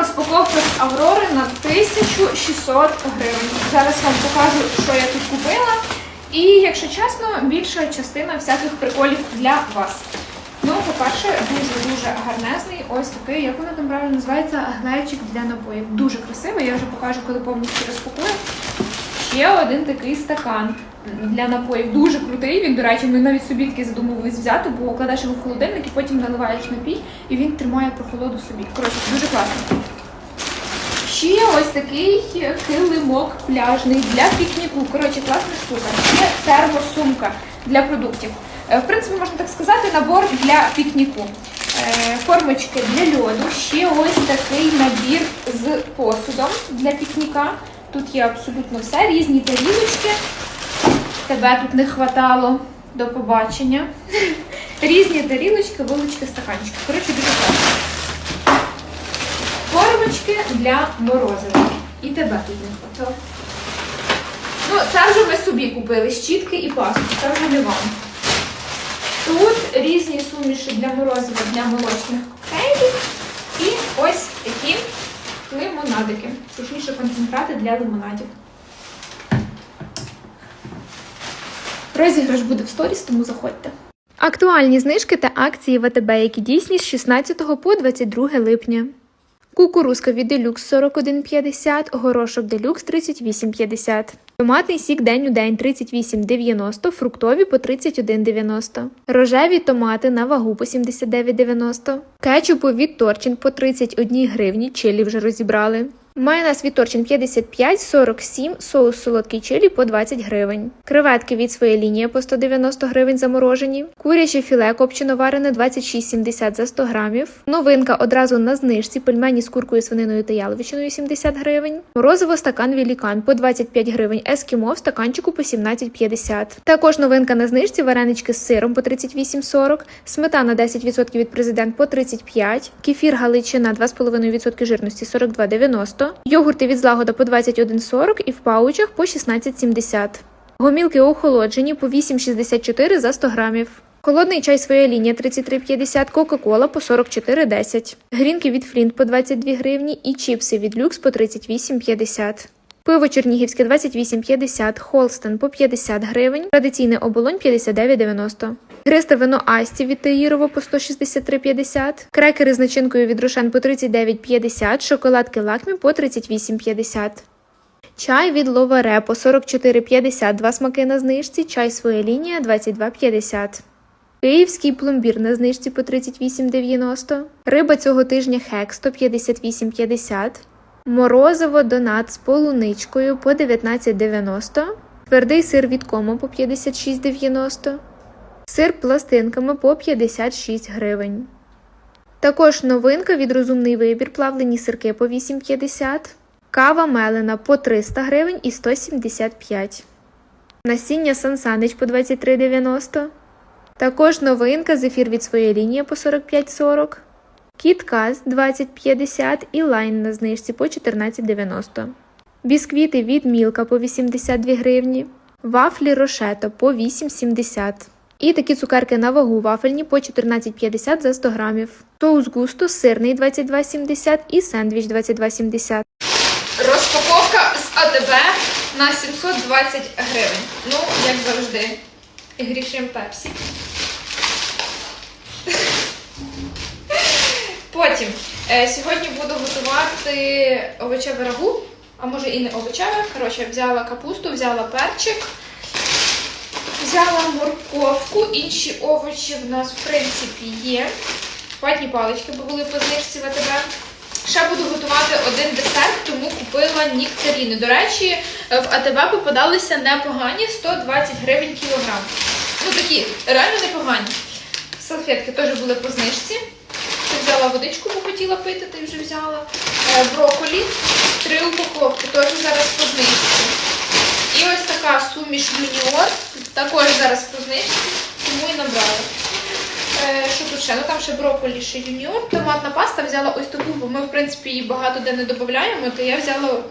Розпаковка з Аврори на 1600 гривень. Зараз вам покажу, що я тут купила. І, якщо чесно, більша частина всяких приколів для вас. Ну, по-перше, дуже-дуже гарнезний. Ось такий, як воно там правильно називається, глечик для напоїв. Дуже красивий, я вже покажу, коли повністю розпакую. Ще один такий стакан для напоїв. Дуже крутий. Він, до речі, ми навіть собі такий задумувались взяти, бо кладеш його в холодильник і потім наливаєш напій, і він тримає прохолоду собі. Коротше, дуже класно. Ще ось такий килимок пляжний для пікніку. Коротше, класна штука. Ще термосумка для продуктів. Е, В принципі, можна так сказати, набор для пікніку. Е, Формочки для льоду. Ще ось такий набір з посудом для пікніка. Тут є абсолютно все, різні тарілочки. Тебе тут не хватало до побачення. Різні тарілочки, вилочки, стаканчики. Коротше, дуже класно. Формочки для морозива. І тебе тут не хватало. Ну, це вже ми собі купили щітки і пасту, це вже не вам. Тут різні суміші для морозива, для молочних коктейлів. І ось такі лимонадики. Точніше, концентрати для лимонадів. Розіграш буде в сторіс, тому заходьте. Актуальні знижки та акції ВТБ, які дійсні з 16 по 22 липня. Кукурузка від Делюкс 41,50, горошок Делюкс 38,50. Томатний сік день у день 38,90, фруктові по 31,90. Рожеві томати на вагу по 79,90. Кетчупу від Торчин по 31 гривні, чилі вже розібрали. Майонез від Торчин 55, 47, соус солодкий чилі по 20 гривень. Креветки від своєї лінії по 190 гривень заморожені. Куряче філе копчено варене 26,70 за 100 грамів. Новинка одразу на знижці пельмені з куркою, свининою та яловичиною 70 гривень. Морозиво стакан Вілікан по 25 гривень. Ескімо в стаканчику по 17,50. Також новинка на знижці варенички з сиром по 38,40. Сметана 10% від президент по 35. Кефір Галичина 2,5% жирності 42,90. Йогурти від злагода по 21,40 і в паучах по 16,70. Гомілки охолоджені по 8,64 за 100 грамів. Холодний чай своя лінія 33,50, Кока-Кола по 44,10. Грінки від Флінт по 22 гривні і чіпси від Люкс по 38,50. Пиво Чернігівське 28,50, Холстен по 50 гривень, традиційний оболонь 59,90. Гристе вино Асті від Таїрово по 163,50, крекери з начинкою від Рошен по 39,50, шоколадки Лакмі по 38,50. Чай від Ловаре по 44,50, два смаки на знижці, чай своя лінія 22,50. Київський пломбір на знижці по 38,90. Риба цього тижня хек 158,50. Морозиво донат з полуничкою по 19,90. Твердий сир від комо по 56,90. Сир пластинками по 56 гривень. Також новинка від розумний вибір плавлені сирки по 8,50. Кава мелена по 300 гривень і 175. Насіння Сансанич по 23,90. Також новинка зефір від своєї лінії по 45,40. Кітказ 20,50 і лайн на знижці по 14,90. Бісквіти від Мілка по 82 гривні. Вафлі Рошето по 8,70. І такі цукерки на вагу вафельні по 14,50 за 100 грамів. Соус густо сирний 22,70 і сендвіч 22,70. Розпаковка з АТБ на 720 гривень. Ну, як завжди, грішим пепсі. Потім е, сьогодні буду готувати овочеве рагу, а може і не овочеве. Коротше, взяла капусту, взяла перчик, взяла морковку, інші овочі в нас в принципі є. Ватні палички, бо були по знижці в АТБ. Ще буду готувати один десерт, тому купила нектаріни. До речі, в АТБ попадалися непогані 120 гривень кілограм. Ну такі реально непогані. Салфетки теж були по знижці. Взяла водичку, бо хотіла пити, ти вже взяла. Е, брокколі, три упаковки, теж зараз по знижці. І ось така суміш юніор, також зараз по знижці, тому і набрала. Е, Що тут ще? Ну там ще брокколі, ще юніор. Томатна паста взяла ось таку, бо ми, в принципі, її багато де не додаємо, то я взяла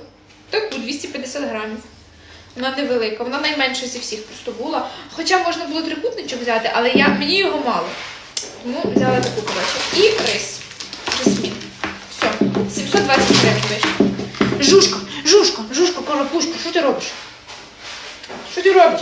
таку 250 грамів. Вона невелика, вона найменша зі всіх просто була. Хоча можна було трикутничок взяти, але я, мені його мало. Тому взяла таку коротше. І рис. Жасмін. Все. 720 гривень вийшло. Жушка, жушка, жушка, коропушка, що ти робиш? Що ти робиш?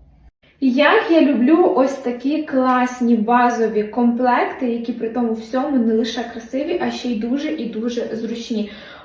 Як я люблю ось такі класні базові комплекти, які при тому всьому не лише красиві, а ще й дуже і дуже зручні.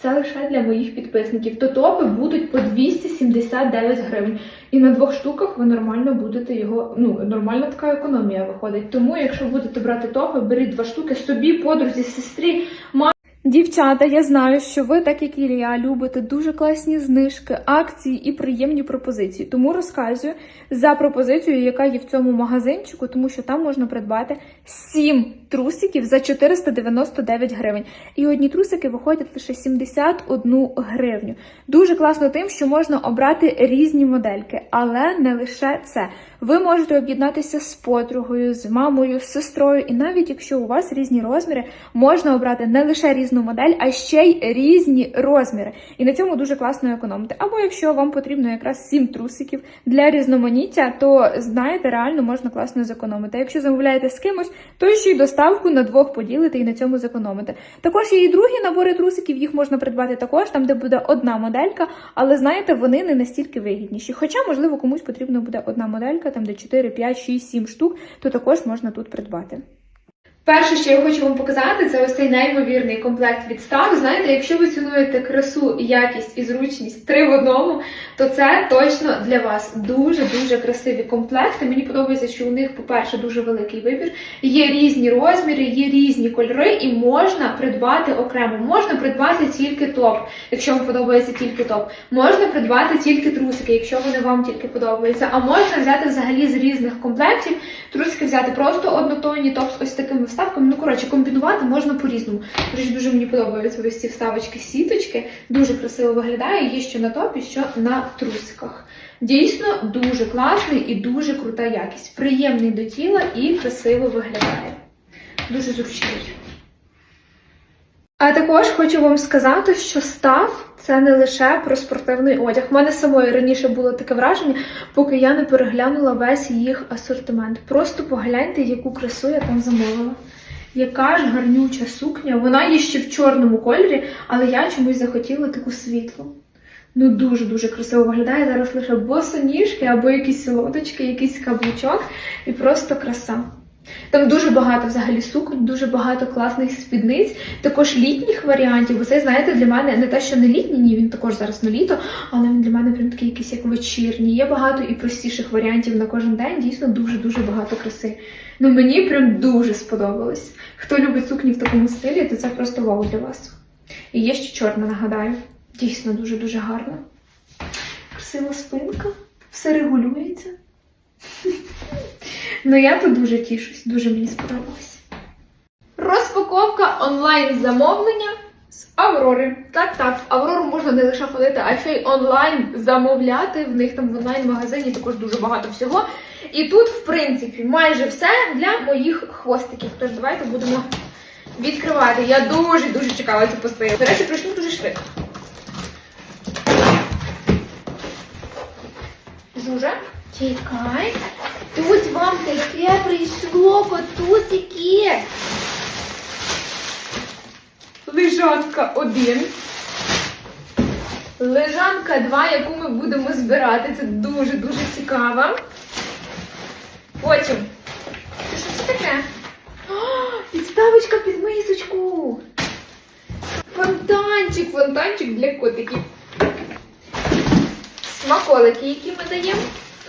це лише для моїх підписників, то топи будуть по 279 гривень. І на двох штуках ви нормально будете його. Ну, нормальна така економія виходить. Тому, якщо будете брати топи, беріть два штуки собі, подрузі, сестрі, Дівчата, я знаю, що ви, так як і я, любите дуже класні знижки, акції і приємні пропозиції. Тому розказую за пропозицією, яка є в цьому магазинчику, тому що там можна придбати 7 трусиків за 499 гривень. І одні трусики виходять лише 71 гривню. Дуже класно тим, що можна обрати різні модельки, але не лише це. Ви можете об'єднатися з подругою, з мамою, з сестрою, і навіть якщо у вас різні розміри, можна обрати не лише різну модель, а ще й різні розміри. І на цьому дуже класно економити. Або якщо вам потрібно якраз 7 трусиків для різноманіття, то знаєте, реально можна класно зекономити. А якщо замовляєте з кимось, то ще й доставку на двох поділити і на цьому зекономити. Також є і другі набори трусиків, їх можна придбати також, там де буде одна моделька, але знаєте, вони не настільки вигідніші. Хоча, можливо, комусь потрібна буде одна моделька, там де 4, 5, 6, 7 штук, то також можна тут придбати. Перше, що я хочу вам показати, це ось цей неймовірний комплект від Star. Знаєте, якщо ви цінуєте красу, якість і зручність три в одному, то це точно для вас дуже дуже красиві комплекти. Мені подобається, що у них, по-перше, дуже великий вибір. Є різні розміри, є різні кольори, і можна придбати окремо. Можна придбати тільки топ, якщо вам подобається тільки топ. Можна придбати тільки трусики, якщо вони вам тільки подобаються. А можна взяти взагалі з різних комплектів. Трусики взяти просто однотонні, топ з ось такими вставками. Ну, коротше, комбінувати можна по-різному. Дуже мені подобаються ось ці вставочки сіточки. Дуже красиво виглядає. Є що на топі, що на трусиках. Дійсно дуже класний і дуже крута якість. Приємний до тіла і красиво виглядає. Дуже зручний. А також хочу вам сказати, що став це не лише про спортивний одяг. У мене самої раніше було таке враження, поки я не переглянула весь їх асортимент. Просто погляньте, яку красу я там замовила. Яка ж гарнюча сукня. Вона є ще в чорному кольорі, але я чомусь захотіла таку світлу. Ну дуже-дуже красиво виглядає. Зараз лише босоніжки або якісь лодочки, якийсь каблучок і просто краса. Там дуже багато взагалі суконь, дуже багато класних спідниць, також літніх варіантів. Бо це, знаєте, для мене не те, що не літній, ні, він також зараз на літо, але він для мене прям такий якийсь як вечірній. Є багато і простіших варіантів на кожен день. Дійсно, дуже-дуже багато краси. Ну мені прям дуже сподобалось. Хто любить сукні в такому стилі, то це просто вау для вас. І є ще чорна, нагадаю. Дійсно дуже-дуже гарна. Красива спинка, все регулюється. Ну я тут дуже тішусь, дуже мені сподобалось. Розпаковка онлайн замовлення з Аврори. Так, так, в Аврору можна не лише ходити, а ще й онлайн замовляти. В них там в онлайн-магазині також дуже багато всього. І тут, в принципі, майже все для моїх хвостиків. Тож давайте будемо відкривати. Я дуже дуже чекала цю посилку. До речі, прийшли дуже швидко. Жужа, чекай. Тут вам таке прийшло, котусики. Лежанка 1. Лежанка 2, яку ми будемо збирати. Це дуже-дуже цікаво. Потім. Що це таке? підставочка під мисочку. Фонтанчик, фонтанчик для котиків. Смаколики, які ми даємо.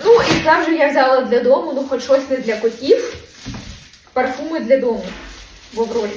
Ну, і це же я взяла для дому, ну хоч щось не для котів. Парфуми для дому. Бо в Аврорі.